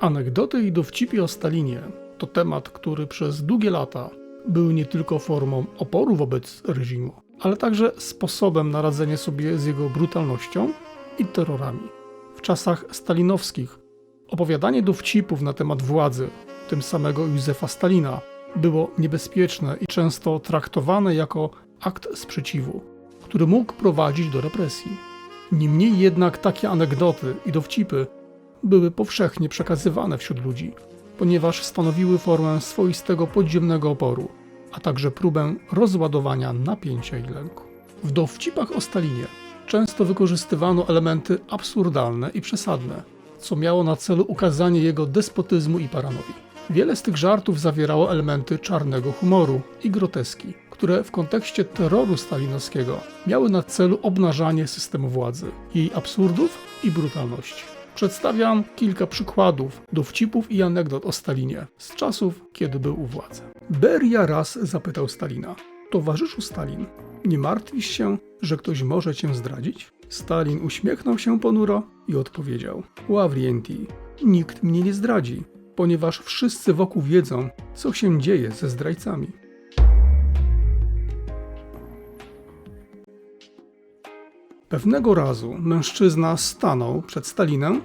Anegdoty i dowcipy o Stalinie to temat, który przez długie lata był nie tylko formą oporu wobec reżimu, ale także sposobem na radzenie sobie z jego brutalnością i terrorami. W czasach stalinowskich opowiadanie dowcipów na temat władzy, tym samego Józefa Stalina, było niebezpieczne i często traktowane jako akt sprzeciwu, który mógł prowadzić do represji. Niemniej jednak takie anegdoty i dowcipy były powszechnie przekazywane wśród ludzi, ponieważ stanowiły formę swoistego podziemnego oporu, a także próbę rozładowania napięcia i lęku. W dowcipach o Stalinie często wykorzystywano elementy absurdalne i przesadne, co miało na celu ukazanie jego despotyzmu i paranoi. Wiele z tych żartów zawierało elementy czarnego humoru i groteski, które w kontekście terroru stalinowskiego miały na celu obnażanie systemu władzy, jej absurdów i brutalności. Przedstawiam kilka przykładów dowcipów i anegdot o Stalinie z czasów, kiedy był u władzy. Beria raz zapytał Stalina: Towarzyszu Stalin, nie martwisz się, że ktoś może cię zdradzić? Stalin uśmiechnął się ponuro i odpowiedział: Ławrienti, nikt mnie nie zdradzi, ponieważ wszyscy wokół wiedzą, co się dzieje ze zdrajcami. Pewnego razu mężczyzna stanął przed Stalinem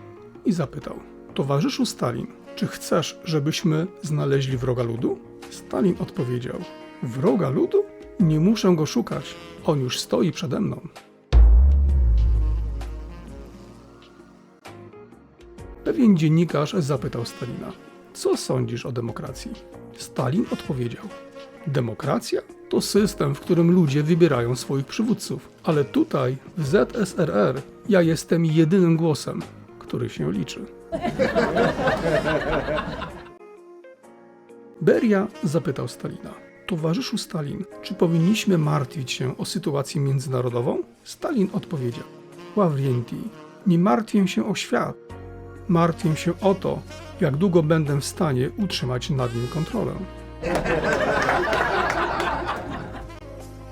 i zapytał: Towarzyszu Stalin, czy chcesz, żebyśmy znaleźli wroga ludu? Stalin odpowiedział: Wroga ludu? Nie muszę go szukać, on już stoi przede mną. Pewien dziennikarz zapytał Stalina: Co sądzisz o demokracji? Stalin odpowiedział: Demokracja to system, w którym ludzie wybierają swoich przywódców, ale tutaj, w ZSRR, ja jestem jedynym głosem, który się liczy. Beria zapytał Stalina: Towarzyszu Stalin, czy powinniśmy martwić się o sytuację międzynarodową? Stalin odpowiedział: Ławrienti, nie martwię się o świat. Martwię się o to, jak długo będę w stanie utrzymać nad nim kontrolę.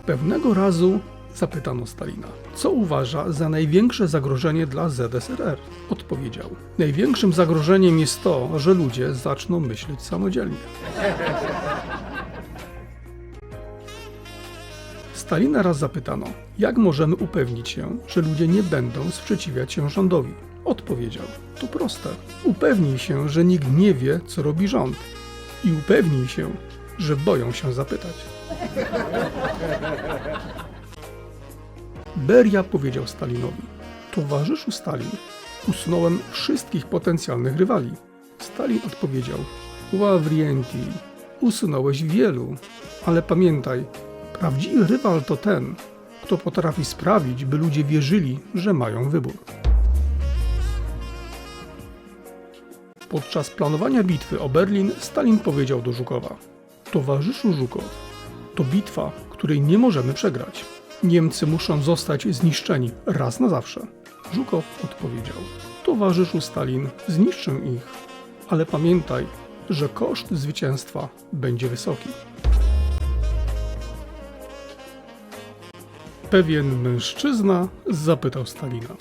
Pewnego razu zapytano Stalina, co uważa za największe zagrożenie dla ZSRR. Odpowiedział: Największym zagrożeniem jest to, że ludzie zaczną myśleć samodzielnie. Stalina raz zapytano, jak możemy upewnić się, że ludzie nie będą sprzeciwiać się rządowi. Odpowiedział: To proste. Upewnij się, że nikt nie wie, co robi rząd. I upewnij się, że boją się zapytać. Beria powiedział Stalinowi: Towarzyszu Stalin, usunąłem wszystkich potencjalnych rywali. Stalin odpowiedział: Ławrienti, usunąłeś wielu, ale pamiętaj, prawdziwy rywal to ten, kto potrafi sprawić, by ludzie wierzyli, że mają wybór. Podczas planowania bitwy o Berlin Stalin powiedział do Żukowa: Towarzyszu Żukow, to bitwa, której nie możemy przegrać. Niemcy muszą zostać zniszczeni raz na zawsze. Żukow odpowiedział: Towarzyszu Stalin, zniszczę ich, ale pamiętaj, że koszt zwycięstwa będzie wysoki. Pewien mężczyzna zapytał Stalina: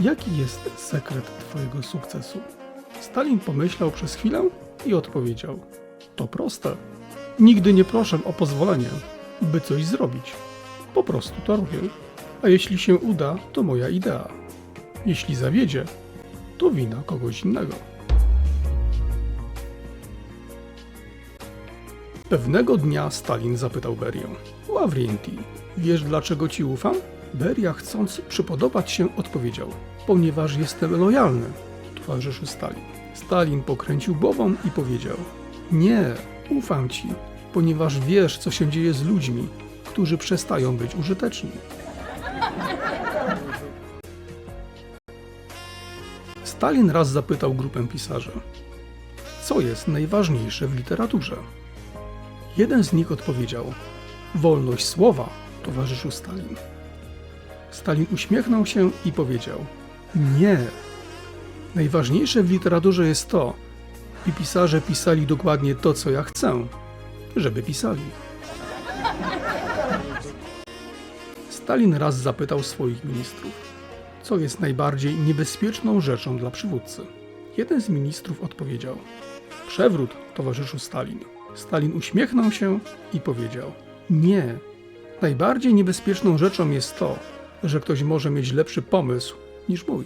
Jaki jest sekret Twojego sukcesu? Stalin pomyślał przez chwilę i odpowiedział: To proste. Nigdy nie proszę o pozwolenie, by coś zrobić. Po prostu to robię. A jeśli się uda, to moja idea. Jeśli zawiedzie, to wina kogoś innego. Pewnego dnia Stalin zapytał Berię: Ławrienti, wiesz dlaczego ci ufam? Beria, chcąc przypodobać się, odpowiedział: Ponieważ jestem lojalny, towarzyszu Stalin. Stalin pokręcił głową i powiedział: Nie, ufam ci, ponieważ wiesz, co się dzieje z ludźmi, którzy przestają być użyteczni. Stalin raz zapytał grupę pisarzy: Co jest najważniejsze w literaturze? Jeden z nich odpowiedział: Wolność słowa, towarzyszu Stalin. Stalin uśmiechnął się i powiedział: Nie. Najważniejsze w literaturze jest to, by pisarze pisali dokładnie to, co ja chcę, żeby pisali. Stalin raz zapytał swoich ministrów, co jest najbardziej niebezpieczną rzeczą dla przywódcy. Jeden z ministrów odpowiedział: Przewrót, towarzyszu Stalin. Stalin uśmiechnął się i powiedział: Nie. Najbardziej niebezpieczną rzeczą jest to, że ktoś może mieć lepszy pomysł niż mój.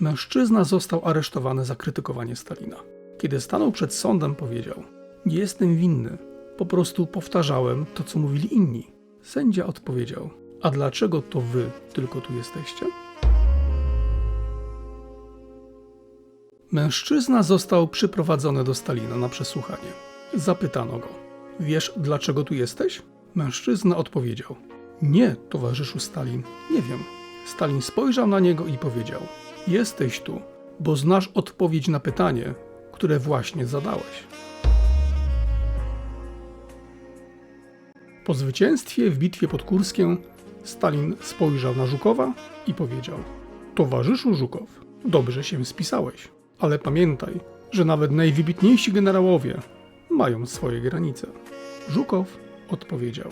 Mężczyzna został aresztowany za krytykowanie Stalina. Kiedy stanął przed sądem, powiedział: Nie jestem winny, po prostu powtarzałem to, co mówili inni. Sędzia odpowiedział: A dlaczego to wy tylko tu jesteście? Mężczyzna został przyprowadzony do Stalina na przesłuchanie. Zapytano go: Wiesz, dlaczego tu jesteś? Mężczyzna odpowiedział: Nie, towarzyszu Stalin, nie wiem. Stalin spojrzał na niego i powiedział: Jesteś tu, bo znasz odpowiedź na pytanie, które właśnie zadałeś. Po zwycięstwie w bitwie pod Kurskiem Stalin spojrzał na Żukowa i powiedział: Towarzyszu Żukow, dobrze się spisałeś, ale pamiętaj, że nawet najwybitniejsi generałowie mają swoje granice. Żukow odpowiedział: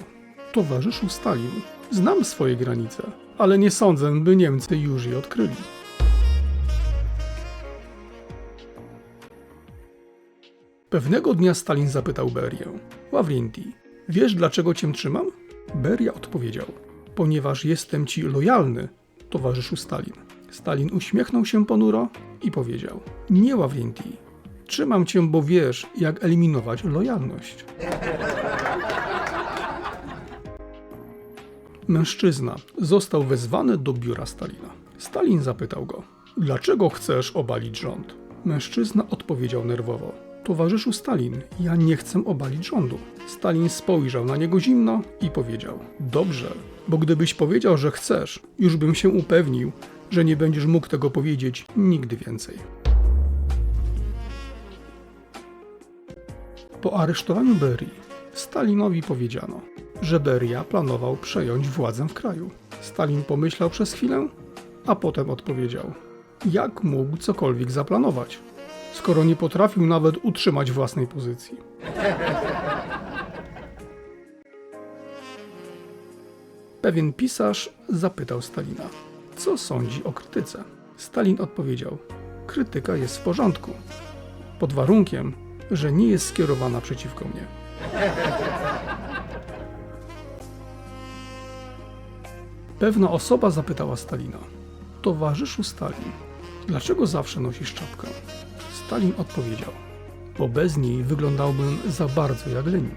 Towarzyszu Stalin, znam swoje granice, ale nie sądzę, by Niemcy już je odkryli. Pewnego dnia Stalin zapytał Berię: Ławrienti, wiesz dlaczego cię trzymam? Beria odpowiedział: Ponieważ jestem ci lojalny, towarzyszu Stalin. Stalin uśmiechnął się ponuro i powiedział: Nie, Ławrienti, trzymam cię, bo wiesz, jak eliminować lojalność. Mężczyzna został wezwany do biura Stalina. Stalin zapytał go: Dlaczego chcesz obalić rząd? Mężczyzna odpowiedział nerwowo: Towarzyszu Stalin, ja nie chcę obalić rządu. Stalin spojrzał na niego zimno i powiedział: Dobrze, bo gdybyś powiedział, że chcesz, już bym się upewnił, że nie będziesz mógł tego powiedzieć nigdy więcej. Po aresztowaniu Berii, Stalinowi powiedziano, że Beria planował przejąć władzę w kraju. Stalin pomyślał przez chwilę, a potem odpowiedział: Jak mógł cokolwiek zaplanować, skoro nie potrafił nawet utrzymać własnej pozycji? Pewien pisarz zapytał Stalina, co sądzi o krytyce. Stalin odpowiedział: Krytyka jest w porządku, pod warunkiem, że nie jest skierowana przeciwko mnie. Pewna osoba zapytała Stalina: Towarzyszu Stalin, dlaczego zawsze nosisz czapkę? Stalin odpowiedział: Bo bez niej wyglądałbym za bardzo jak Lenin.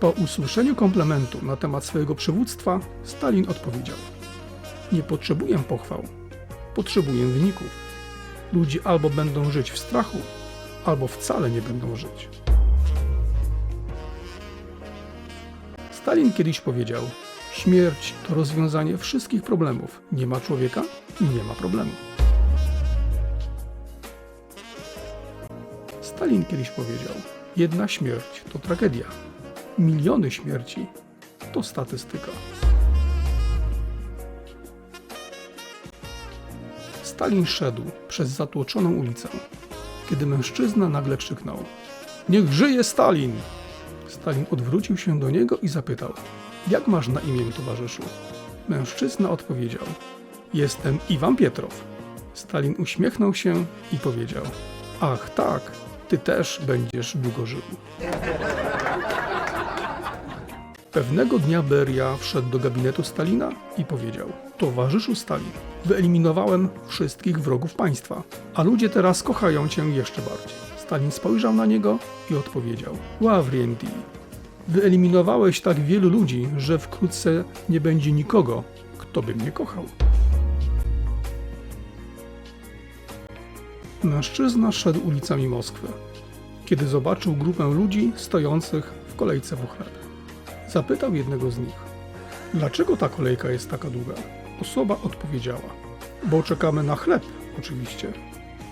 Po usłyszeniu komplementu na temat swojego przywództwa, Stalin odpowiedział: Nie potrzebuję pochwał, potrzebuję wyników. Ludzie albo będą żyć w strachu, albo wcale nie będą żyć. Stalin kiedyś powiedział: Śmierć to rozwiązanie wszystkich problemów. Nie ma człowieka, nie ma problemu. Stalin kiedyś powiedział: Jedna śmierć to tragedia. Miliony śmierci to statystyka. Stalin szedł przez zatłoczoną ulicę, kiedy mężczyzna nagle krzyknął: Niech żyje Stalin! Stalin odwrócił się do niego i zapytał: Jak masz na imię, towarzyszu? Mężczyzna odpowiedział: Jestem Iwan Pietrow. Stalin uśmiechnął się i powiedział: Ach, tak, ty też będziesz długo żył. Pewnego dnia Beria wszedł do gabinetu Stalina i powiedział: Towarzyszu Stalin, wyeliminowałem wszystkich wrogów państwa, a ludzie teraz kochają cię jeszcze bardziej. Stalin spojrzał na niego i odpowiedział: Ławrienti, wyeliminowałeś tak wielu ludzi, że wkrótce nie będzie nikogo, kto by mnie kochał. Mężczyzna szedł ulicami Moskwy, kiedy zobaczył grupę ludzi stojących w kolejce po chleb. Zapytał jednego z nich: Dlaczego ta kolejka jest taka długa? Osoba odpowiedziała: Bo czekamy na chleb, oczywiście.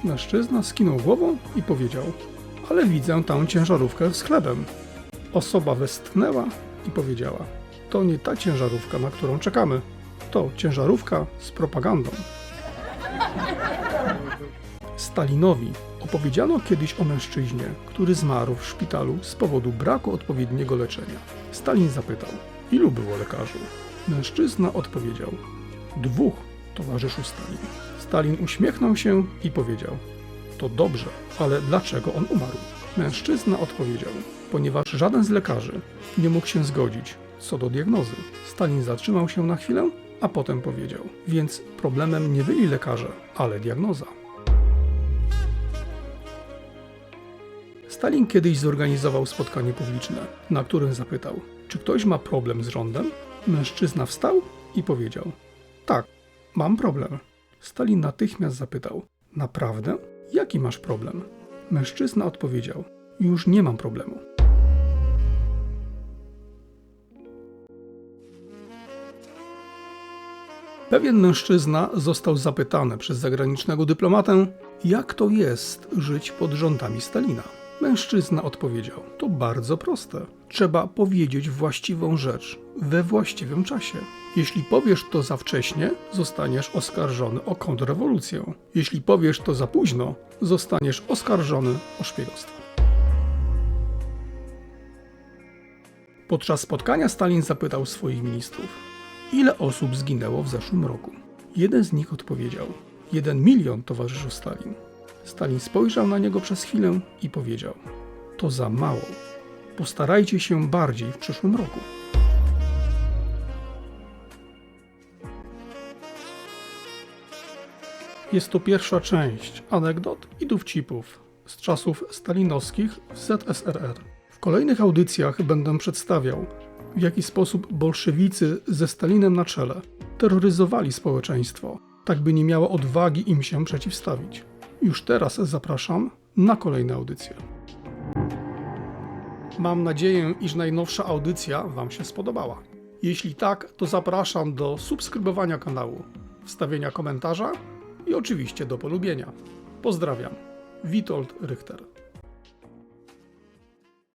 Mężczyzna skinął głową i powiedział: Ale widzę tam ciężarówkę z chlebem. Osoba westchnęła i powiedziała: To nie ta ciężarówka, na którą czekamy. To ciężarówka z propagandą. Stalinowi opowiedziano kiedyś o mężczyźnie, który zmarł w szpitalu z powodu braku odpowiedniego leczenia. Stalin zapytał: Ilu było lekarzy? Mężczyzna odpowiedział: Dwóch, towarzyszu Stalin. Stalin uśmiechnął się i powiedział: To dobrze, ale dlaczego on umarł? Mężczyzna odpowiedział: Ponieważ żaden z lekarzy nie mógł się zgodzić co do diagnozy. Stalin zatrzymał się na chwilę, a potem powiedział: Więc problemem nie byli lekarze, ale diagnoza. Stalin kiedyś zorganizował spotkanie publiczne, na którym zapytał: Czy ktoś ma problem z rządem? Mężczyzna wstał i powiedział: Tak, mam problem. Stalin natychmiast zapytał: Naprawdę? Jaki masz problem? Mężczyzna odpowiedział: Już nie mam problemu. Pewien mężczyzna został zapytany przez zagranicznego dyplomatę, jak to jest żyć pod rządami Stalina. Mężczyzna odpowiedział: To bardzo proste. Trzeba powiedzieć właściwą rzecz we właściwym czasie. Jeśli powiesz to za wcześnie, zostaniesz oskarżony o kontrrewolucję. Jeśli powiesz to za późno, zostaniesz oskarżony o szpiegostwo. Podczas spotkania Stalin zapytał swoich ministrów, ile osób zginęło w zeszłym roku. Jeden z nich odpowiedział: Jeden milion, towarzyszu Stalin. Stalin spojrzał na niego przez chwilę i powiedział: To za mało. Postarajcie się bardziej w przyszłym roku. Jest to pierwsza część anegdot i dowcipów z czasów stalinowskich w ZSRR. W kolejnych audycjach będę przedstawiał, w jaki sposób bolszewicy ze Stalinem na czele terroryzowali społeczeństwo, tak by nie miało odwagi im się przeciwstawić. Już teraz zapraszam na kolejne audycje. Mam nadzieję, iż najnowsza audycja Wam się spodobała. Jeśli tak, to zapraszam do subskrybowania kanału, wstawienia komentarza i oczywiście do polubienia. Pozdrawiam. Witold Richter.